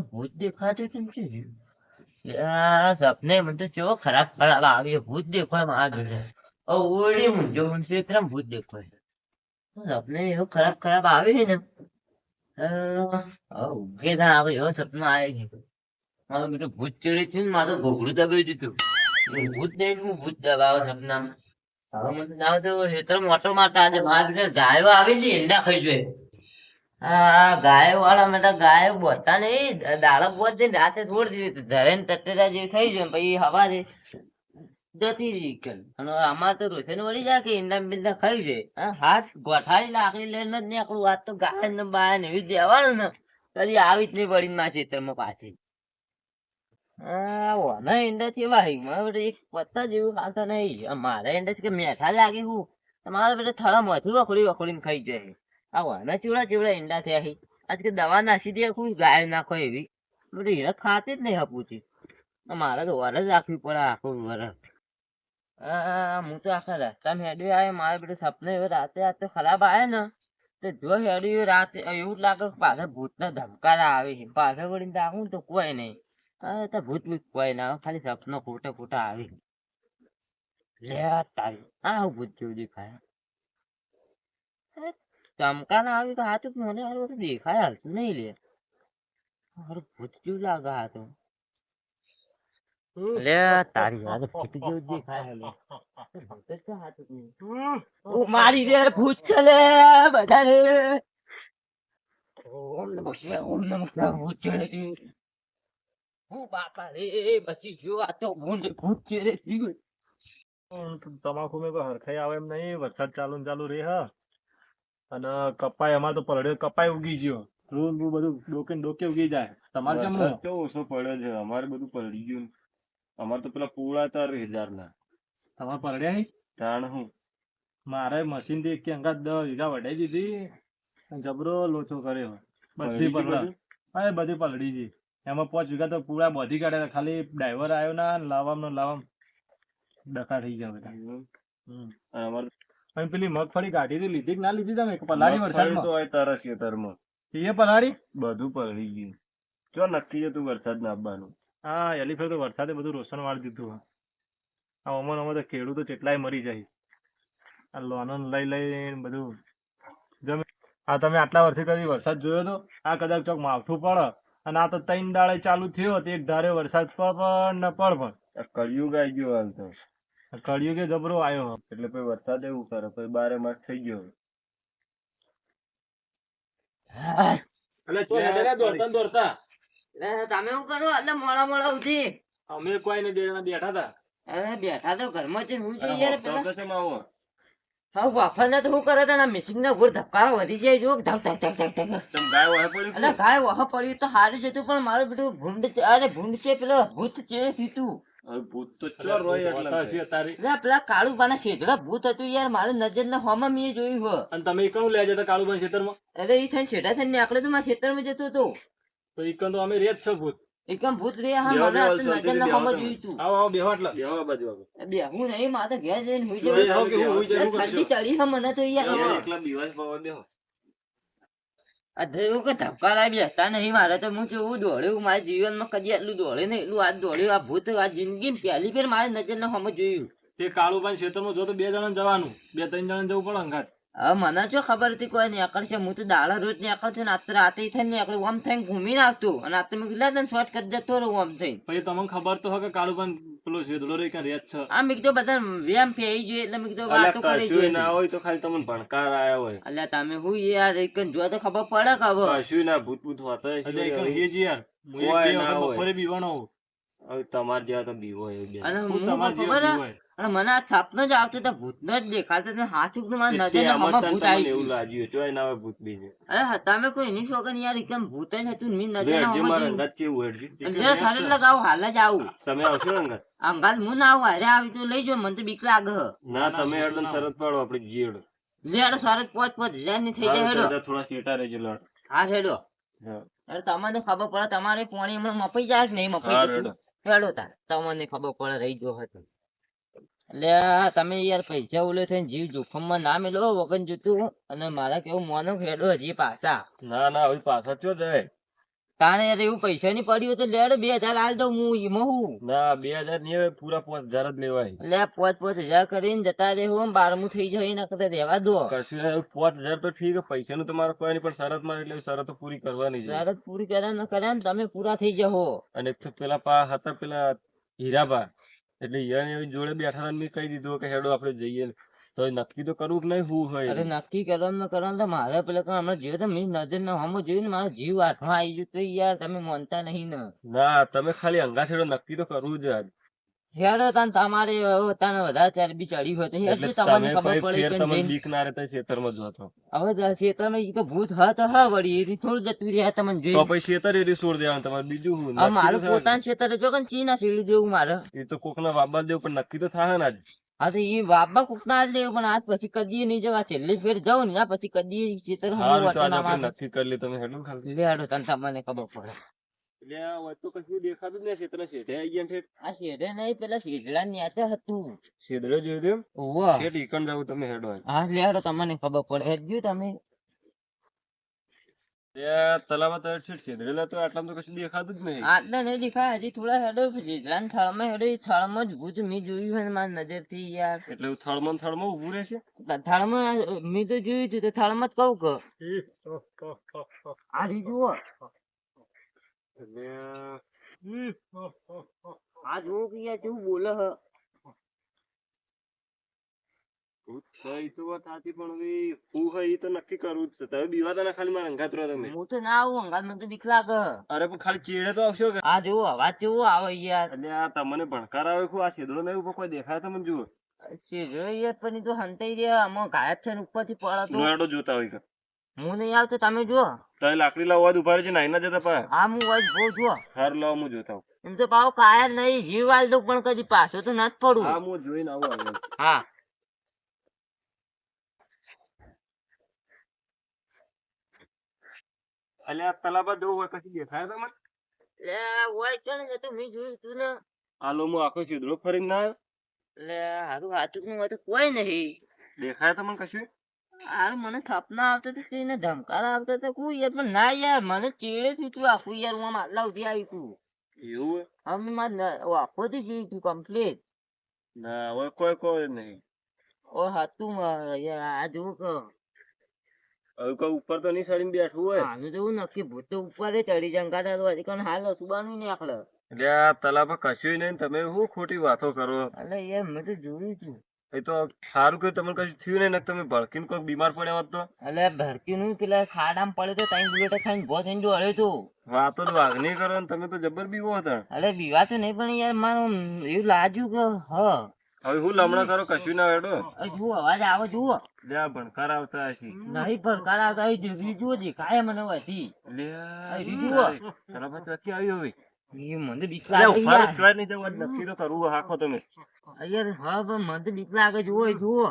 ભૂત દેખાતું આ સપને ભૂત દેખાય સપને એવો ખરાબ ખરાબ આવે છે ને. એવો સપનો આવે છે. ભૂત ચડી છે ને, મારું ઘોઘરું દબાઈ દીધું ભૂત ના આવી છે વાળા નહીં, દાડા બોત દઈને રાતે ને જેવી થઈ જાય પછી હવારે અમાર તો ને વળી જાય કે ઈંડા બિંડા ખાઈ જાય. હાથ ગોઠાડી લાકડી લઈને જ વાત તો ગાય ને બાય ને એવી ને. કદી આવી જ નહીં પડી મારા ખેતરમાં પાછી. ઓના હઈ એક પત્તા જેવું ખાતા નહીં. મારા એંડાથી કે મેઠા લાગે હું. તમારા બધા થળા માંથી વખોડી વખોડીને ખાઈ જાય. આ વાના ચીવડા ચીવડા થયા આજ કે દવા નાસી દે, કોઈ ગાય નાખો એવી. બધું ખાતી જ નહીં હપુચી મારે તો વરસ રાખવી પડે આખું વરસ હું તો આખા રસ્તા હેડી આવે મારે બધું સપને એવો રાતે રાતે ખરાબ આવે ને. તો જો હેડ્યું રાતે, એવું લાગે પાછળ પાછળ ભૂતના ધમકારા આવે પાછળ વળીને રાખું તો કોઈ નહીં. હા તો ભૂત ભૂત કોઈ ના ખાલી સપનો ખોટો ખોટો આવી લે તારી આ ભૂત જેવું દેખાય. ચમકા ના આવી તો હાથ મને હારું દેખાય હાલ નહીં લે. હારું ભૂત જેવું લાગે આ લે તારી યાર ભૂત જેવું દેખાય હાલે. હાથ મારી દે ભૂત છે લે બધા ઓમ નમઃ શિવાય ઓમ નમઃ શિવાય ભૂત છે હું બાપા રે બચી ગયો આ તો ભૂત ભૂત છે જીવ. તમાકુ મેં કોઈ હરખાઈ આવે એમ નહીં વરસાદ ચાલુ ને ચાલુ રે હા. અને કપાય અમારે તો પરડ્યો કપાય ઉગી ગયો. રૂમ રૂમ બધું ડોકે ડોકે ઉગી જાય. તમારે કેમ કેવો ઓછો પડ્યો છે અમારે બધું પલળી ગયું અમારે તો પેલા પૂળા તાર હજાર ના તમારે પલળ્યા તાણ હું. મારે મશીનથી એક અંગાત દસ વીઘા વઢાઈ દીધી. જબરો લોચો કર્યો. બધી પલડા હા પલળા. બધું? અરે બધી પલડી ગઈ. એમાં પાંચ વીઘા તો પૂરા બધી કાઢ્યા ખાલી ડ્રાઈવર આવ્યો ના લાવવામાં લાવવા ડખા થઈ ગયા બધા. અને પેલી મગફળી કાઢી હતી લીધી ના લીધી તમે? પલાળી વરસાદ તો હોય તારા ખેતરમાં. એ પલાળી? બધું પલળી ગયું. જો નક્કી હતું વરસાદ ના આપવાનું હા એલી ફેર તો વરસાદે બધું રોશન વાળી દીધું આ અમર અમર તો ખેડૂતો કેટલાય મરી જાય. આ લોનો લઈ લઈને બધું. જમે આ તમે આટલા વર્ષથી કદી વરસાદ જોયો તો? આ કદાચ ચોક માવઠું પડે. અને આ તો ત્રણ દાડે ચાલુ થયો તો એક ધારે વરસાદ પડ ને પડ પણ. કળિયુગ આવી ગયો હાલ તો. કળિયું કે જબરો આવ્યો. એટલે પછી વરસાદ એવું કરે પછી બારે માસ થઈ ગયો તમે શું કરો? એટલે મોડા મોડા ઉઠી. અમે કોઈ ને બેઠા હતા. બેઠા તો ઘરમાં હું જોઈએ હા વાફરને તો શું કરે તને મિસિંગ ના ગોળ ધબકારો વધી જાય જો ધક ધક ધક ધક ધક ગાય વાહે પડી એટલે ગાય વહ પડ્યું તો સારું જ પણ મારું બેટું ભૂંડ અરે ભૂંડ છે પેલો ભૂત છે સીતું. ભૂત તો એટલે તારી. પેલા કાળુ પાના શેઠડા ભૂત હતું યાર મારી નજર ના હોમાં મેં જોયું હો. અને તમે કયું લે જતા કાળુભાઈ ખેતરમાં અરે એ થઈને શેઠા થઈને નીકળે તો મારા ખેતરમાં જતો હતો. તો તો અમે રેત છો ભૂત. એકમ ભૂત રે હા મને બેહો, નજર ના હોમાં તું આવો આવો બેહો એટલે. બેહો આ બાજુ આવો. બે હું નહીં મારે ઘેર જઈને હુઈ બેહો, જવું કે હું હુઈ જવું ઠંડી ચડી છે મને તો યાર. એકલા દિવસ પાવા બેહો. આ થયું કે નહીં મારે તો હું કેવું દોડ્યું મારા જીવનમાં કદી આટલું દોડે નહીં એટલું આજ દોડ્યું આ ભૂત આ જિંદગી પહેલી ફેર મારે નજર ના સમજ જોયું તે કાળુભાઈ ખેતરમાં જો તો બે જણા જવાનું બે ત્રણ જણા જવું પડે અંગાત. મને જો ખબર હતી કોઈ નીકળશે હું તો દાડા રોજ નીકળશે ને આજ તો રાતે થઈને નીકળ્યું આમ થઈને ઘૂમી નાખતો અને આજ તમે મેં તને શોર્ટ કરી દેતો રહું આમ થઈને. પછી તમને ખબર તો હોય કે કાળુભાઈ પેલો શેદડો રે કે રેત છે? આ મેં કીધું બધા વ્યાયામ ફેરી જોઈએ એટલે મેં કીધું વાતો કરી જોઈએ. ના હોય તો ખાલી તમને ભણકાર આયા હોય. અલ્યા તમે હું યાર એક જો તો ખબર પડે કે હવે. કશુંય ના ભૂત ભૂત હોતા. એટલે એક હે જ યાર. હું એક. બપોરે બીવાનો તમાર જેવા તો બીવો. અને હું તમારા જેવો. અને મને આ છાપનો જ આવતો તો ભૂતનો જ દેખાતો તો હાચુક તો મારા નજર હમણાં ભૂત આવી એવું લાગ્યું ચોય એના હવે ભૂત બીજે અરે તમે કોઈ એની વગર યાર એકદમ ભૂત જ હતું મી નજર ના હમણાં મારા જોયું. અંદાજ કેવું હેડજી? એટલે સારું લગાવો હાલ જ આવું. તમે આવશો ને અંગાત? અંગાલ હું ના આવું અરે આવી તો લઈ જો મને તો બીક લાગે. ના તમે હેડો ને શરત પાડો આપણે જીડ લેડો સારો પોચ પોચ હજારની થઈ જાય હેડો. થોડા સેટા રહેજો લડ. હા હેડો. અરે તમને ખબર પડે તમારે પાણી હમણાં મપાઈ જાય કે નહીં મપાઈ જાય હેડો. તાર તમને ખબર પડે રહી જો હતો એટલે તમે યાર પૈસા ઉલે થઈને જીવ જોખમમાં ના મેલો વગન જોતું અને મારા કેવું મોનો ખેડો હજી પાછા. ના ના હવે પાછા થયો દે. તાણે યાર એવું પૈસા ની પડ્યું તો લેડ બે હજાર હાલ દઉં હું એમાં હું. ના બે હજાર નહીં હવે પૂરા પાંચ હજાર જ લેવાય. એટલે પાંચ પાંચ હજાર કરીને જતા રહેવું બારમું થઈ જાય એના કરતા રહેવા દો. કશું પાંચ હજાર તો ઠીક પૈસા નું તમારે કોઈ નહીં પણ શરતમાં એટલે શરતો પૂરી કરવાની છે. શરત પૂરી કર્યા ન કર્યા ને તમે પૂરા થઈ જાઓ અને એક તો પેલા પા હતા પેલા હીરાબા. એટલે યાર એ જોડે બેઠા હતા મેં કહી દીધું કે હેડો આપણે જઈએ તો નક્કી તો કરવું કે નહીં હું હોય અરે નક્કી કરવાનું ને કરવાનું તો મારે પેલા તો હમણાં જીવ તો મેં નજર ન હમો જોયું ને મારો જીવ હાથમાં આવી ગયો તો યાર તમે માનતા નહીં ને. ના તમે ખાલી અંગાઠેડો નક્કી તો કરવું જ આજ. હેડો તાન તમારે તને વધારે ચરબી ચડી હોય તો એટલે તમને ખબર પડે કે તમે બીક ના રહેતા ખેતરમાં જો હવે ખેતરમાં ઈ તો ભૂત હતો હા વળી એ થોડું જતું રહ્યા તમને તો પછી ખેતર એરી છોડ દેવાનું તમારે બીજું હું આ મારું પોતાનું ખેતર જો કે ચીના સીડી દેવું મારે. એ તો કોકના વાબા દેવું પણ નક્કી તો થાય ને આજ. હા તો એ વાપા કોકના જ દેવું પણ આજ પછી કદી નહીં જવા છેલ્લી ફેર જાઉં ને આ પછી કદી ખેતર હમણાં નક્કી કરી લે તમે હેડો હેડો તને તમને ખબર પડે. એટલે તો કશું દેખાતું જ નહીં ખેતરના શેઠે આઈ ગયા ઠેઠ. આ શેઢે નહીં પેલા શેઢડા ન્યાતે હતું. શેદડો જોયું તેમ? ઓવા ઠેઠ ઈકણ જાવ તમે હેડો હા લે તમને ખબર પડે. હેડજો તમે. ત્યાં શેઠ શેદડેલા તો આટલામાં તો કશું દેખાતું જ નહીં. આટલા નહીં દેખાય હજી થોડા હેડો શેઢડા થળમાં હેડો એ થળમાં જ ભૂત મેં જોયું હોય મારી નજરથી યાર. એટલે થળમાં થળમાં ઊભું રહેશે? થળમાં મેં તો જોયું હતું તો થળમાં જ કહું કે. આ જુઓ. એટલે આ જો કે યાર કેવું બોલે હ. ભૂત છે તો વાત સાચી પણ હવે હું હોય તો નક્કી કરવું જ છે. તમે બીવાતા ના ખાલી મારા અંગાત તમે. હું તો ના આવું અંગાત મને તો બીક લાગે. અરે પણ ખાલી ચેડે તો આવશો કે? આ જુઓ અવાજ કેવો આવે યાર. એટલે આ તમને ભણકાર આવે ખુ આ શેદડો નહીં ઉપર કોઈ દેખાય તો મને જુઓ. શેઢો યાર પણ તો હંતાઈ રહ્યા આમાં ગાયબ છે ને ઉપરથી પડે તો જોતા હોય હું નહીં આવતો તમે જુઓ. તમે લાકડી લાવવા ઊભા રહે છે નાઈ ના જતા પા. આ હું વાજ બહુ જુઓ. હાર લાવ હું જોતા એમ તો પાવ કાયર નહીં જીવ દઉં પણ કદી પાછો તો નથી પડું હા હું જોઈને આવું હા. એટલે તલાબા જવું હોય પછી દેખાય તમને? લે હોય છે ને તો મેં જોયું તું ને. આ હું આખો છેદડો ફરીને ના આવ્યો લે હારું હાથું નું તો કોઈ નહીં. દેખાય તમને કશું? હારું મને સપના આવતો હતા એને ધમકાર આવતો હતા કોઈ યાર પણ ના યાર મને ચેડે થયું તું આખું યાર હું આટલા સુધી આવી તું એવું હવે મારે આખો થી જોયું તું કમ્પ્લીટ ના હવે કોઈ કોઈ નહીં ઓ હતું યાર આ જોવું કે હવે કોઈ ઉપર તો નહીં ચડીને બેઠું હોય આનું તો એવું નક્કી ભૂત તો ઉપર ચડી જંગાતા તો હજી કોણ હાલ સુબાનું નહીં આખલે એટલે આ તલાબા કશું નહીં તમે શું ખોટી વાતો કરો એટલે યાર મેં તો જોયું તું એ તો સારું કે તમને કશું થયું નહીં તમે ભડકીને કોઈ બીમાર પડ્યા હોત તો. એટલે ભરતી નું પેલા ખાડામ પડે તો ત્રણ બુલેટ ખાઈને બહુ થઈને જો હળે તું વાતો જ વાઘની કરો ને તમે તો જબર બીવો હતા. એટલે બીવા તો નહીં પણ યાર મારું એવું લાજ્યું કે હ. હવે હું લમણા કરો કશું ના વેડો જુઓ અવાજ આવે જુઓ. લે આ ભણકાર આવતા હશે. નહીં ભણકાર આવતા હોય દીકરી જુઓ દેખાય મને હતી લે આ જુઓ. તલાબા ચોથી આવી હવે મને બીક લાગે યાર. નહીં જવું નક્કી તો કરવું હાખો તમે. યાર હા પણ મને તો બીક લાગે જુઓ જુઓ.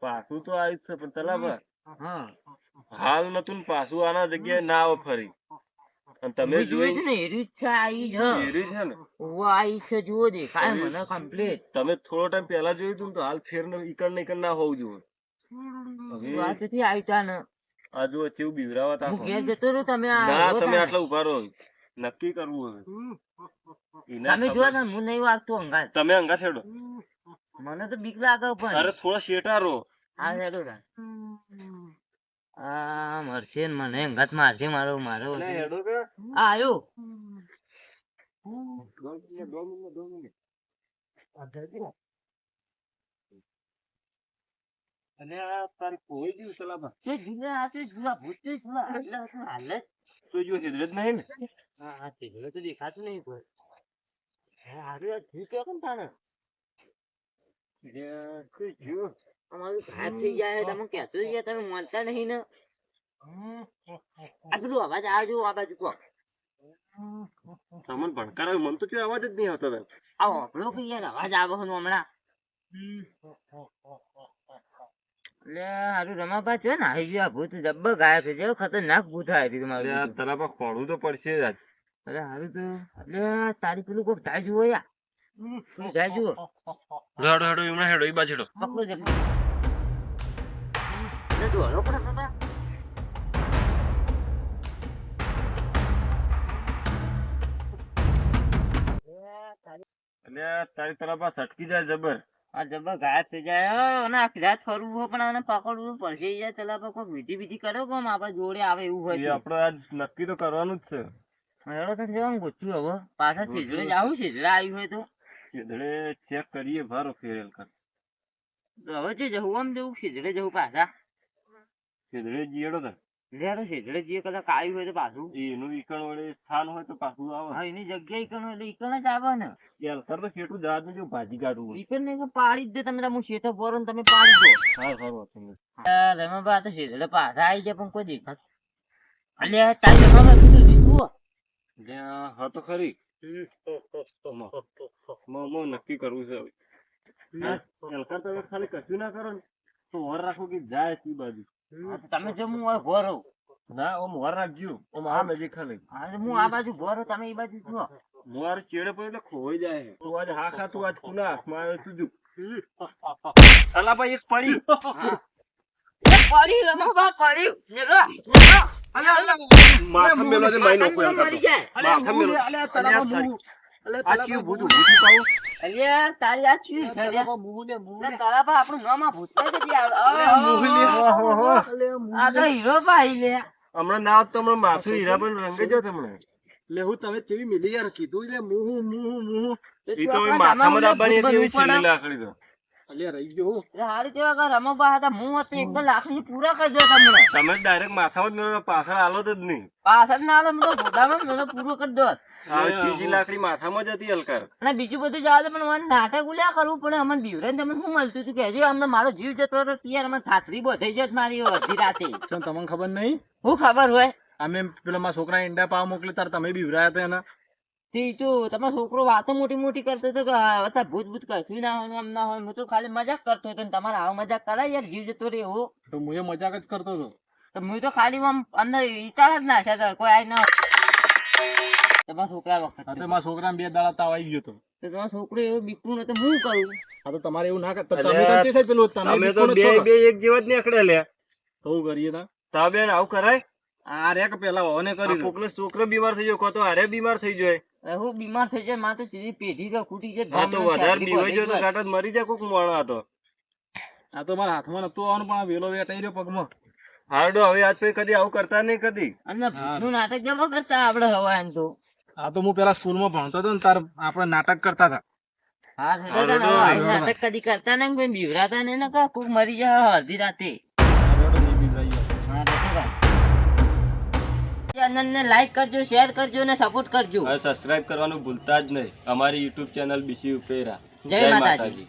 પાછું તો આવી છે પણ તલાબા હા. હાલ નતું પાછું આના જગ્યાએ ના આવો ફરી. અને તમે જોઈ છે ને એરી છે આવી જ એરી છે ને? ઓ આવી છે જુઓ દેખાય મને કમ્પ્લીટ તમે થોડો ટાઈમ પહેલા જોયું તું તો હાલ ફેર ને ઈકણ ને ઈકણ ના હોવું જોઈએ. હવે વાતથી આવી તા ને. આ જુઓ કેવું બીવરાવા તા હું ઘેર જતો રહ્યો તમે ના તમે. આટલા ઊભા રહો. નક્કી કરવું હવે. તમે જો હું નહીં વાગતો અંગાત. તમે અંગાત હેડો. મને તો બીક લાગે પણ. અરે થોડો શેટારો આ હેડો રા. આ મરશે ને મને અંગાત મારશે મારો મારો. હેડો કે આ આયો. અને આ તારી કોઈ દિવસ સલામા તે જુલા આ તે જુલા ભૂત તે જુલા આટલા તો હાલે જ. તો જો હેદરે નહીં ને. હા હા તે તો દેખાતું નહીં કોઈ. હે હારું આ ભૂત કેમ કેમ તાણે? એટલે જો અમારું ગાયબ થઈ જાય તમે કહેતો જ તમે માનતા નહીં ને. આ પેલું અવાજ આવે આ બાજુ કહો. તમને ભણકાર આવે તો અવાજ જ નહીં આવતો આવો આ ઓપડો કે યાર અવાજ આવો છે હમણાં. એટલે હારું રમાબા છે ને આવી ગયો ભૂત જબ્બર ગાયબ છે જેવો ખતરનાક ભૂત આવી હતી એટલે આ ખોડવું તો પડશે જ. અરે હારું તો. એટલે તારી પેલું કોક થાય જુઓ યાર જાય જુઓ હેડો હેડો એમણે હેડો એ બાજુ પકડો જલ્દી એટલે દોડો પણ બાબા. એટલે તારી તરફ આ સટકી જાય જબર. આ જબર ગાયબ થઈ જાય. હો, અને આખી રાત ફરવું હોય પણ આને પકડવું પડશે. જાય તલા પર કોઈક વિધિ વિધિ કરો કોમ આપડે જોડે આવે એવું હોય આપણે આજ નક્કી તો કરવાનું જ છે. હેડો તો જવાનું ગોઠવ્યું હવે? પાછા છેજડે જાવું છેજડે આવ્યું હોય તો? કેદડે ચેક કરીએ ભારો ફેરેલ કર તો હવે જે જવું આમ જવું છેજડે જવું પાછા. કેદડે જીએડો તો. લેડો છેજડે જે કદાચ આવ્યું હોય તો પાછું. એનું ઈકણ વડે સ્થાન હોય તો પાછું આવે. હા એની જગ્યા ઈકણ હોય એટલે ઈકણ જ આવે ને. એલકર તો કેટલું જવા દેજો ભાજી કાઢવું ઈકણ ને પાડી જ દે તમે તમે શેઠો ભરો ને તમે પાડી દો. હા સારું રમા તો છેજડે પાછા આવી જાય પણ કોઈ દેખાત. અલ્યા તારી રમા ત્યાં હા ખરી. મો. નક્કી કરવું છે તમે ખાલી કશું ના કરો ને. તો વર રાખો કે જાય તી બાજુ. તમે જો હું હવે ભરો ના ઓમ વર રાખજો. ઓમ આ નજીક ખાલી. આજે હું આ બાજુ ભરો તમે એ બાજુ જુઓ. મોર ચેડે પર એટલે ખોઈ જાય. તું આજ હા ખા તું આજ કુના હાથમાં આવ્યો તું જો. અલા ભાઈ એક પડી. પડી રમા પડી મેલો માથા મેલો દે માઈ નોકો એમ મરી જાય માથા મેલો અલ્યા આ ચીયું ભૂતું ભૂતી પાઉં અલ્યા તારી આ ચીજ છે અલ્યા. ના, તારા પા આપણું નામ આ ભૂતમાં કદી આવે. ઓહો. આ તો હીરો ભાઈ લે હમણાં ના તો હમણાં માથું હીરા પર રંગે જો તમને એટલે હું તમે કેવી મિલી યાર કીધું એટલે મુહુ મુ મુ એ તો માથામાં દાબવાની હતી એવી છીલી લાકડી તો અલ્યા રહી ગયો. હારી તેવા કે રમવા હતા. હું હતો એક લાખની પૂરા કરજો તમને. તમે ડાયરેક્ટ માથામાં જ મેળવો પાછળ આલો જ નહીં. પાછળ ના આવે તો મોઢામાં મને પૂરો કરી દો. ત્રીજી લાકડી માથામાં જ હતી હલકાર. અને બીજું બધું જવા દે પણ મને નાટક ઉલ્યા કરવું પડે. અમને બીવરે તમને શું મળતું હતું કહેજો અમને મારો જીવ જતો રહ્યો યાર અમને ખાતરી બોધાઈ જત મારી અડધી રાતે. તમને ખબર નહીં? હું ખબર હોય. અમે પેલા મારા છોકરા ઈંડા પાવ મોકલે તાર તમે બીવરાયા હતા એના. તે તો છોકરો વાતો મોટી મોટી કરતો હતો કે આ અત્યારે ભૂત ભૂત કશું ના હોય આમ ના હોય હું તો ખાલી મજાક કરતો હતો ને તમારે આવો મજાક કરાય યાર જીવ જતો રે એવો તો હું એ મજાક જ કરતો હતો. તો હું તો ખાલી આમ અંદર વિચાર જ નાખ્યા હતા કોઈ આઈ ના તમારા છોકરા વખત. મારા છોકરા બે દાડા તાવ આવી ગયો તો. તમારો છોકરો એવો બીકું નતો હું કરું? આ તો તમારે એવું ના કરતા તમે તો ચેસાઈ પેલું તમે તો બે ને. બે એક જેવા જ નીકળે લ્યા તો કરીએ તા. તા બેન આવું કરાય. આ કે પેલા હોને કરી દો. છોકરો બીમાર થઈ ગયો કો તો બીમાર થઈ જાય હું. બીમાર થઈ જાય માં તો સીધી પેઢી તો ખૂટી જાય આ તો વધારે બીવાઈ ગયો તો ગાંઠ મરી જાય કોક મોણો આ આ તો મારા હાથમાં નતું આવવાનું પણ વેલો વેટાઈ રહ્યો પગમાં. હારડો હવે આજ પછી કદી આવું કરતા નહીં કદી. અને ભૂતનું નાટક જમા કરતા આપણે હવા એમ તો? આ તો હું પેલા સ્કૂલમાં ભણતો હતો ને તાર આપણે નાટક કરતા હતા. હા. નાટક કદી કરતા ને કોઈ બીવરાતા નહીં ને કોક મરી જાય અડધી રાતે. ચેનલને લાઈક કરજો શેર કરજો અને સપોર્ટ કરજો. સબસ્ક્રાઇબ કરવાનું ભૂલતા જ નહીં. અમારી યુટ્યુબ ચેનલ બીસી ઉપેરા જય માતાજી.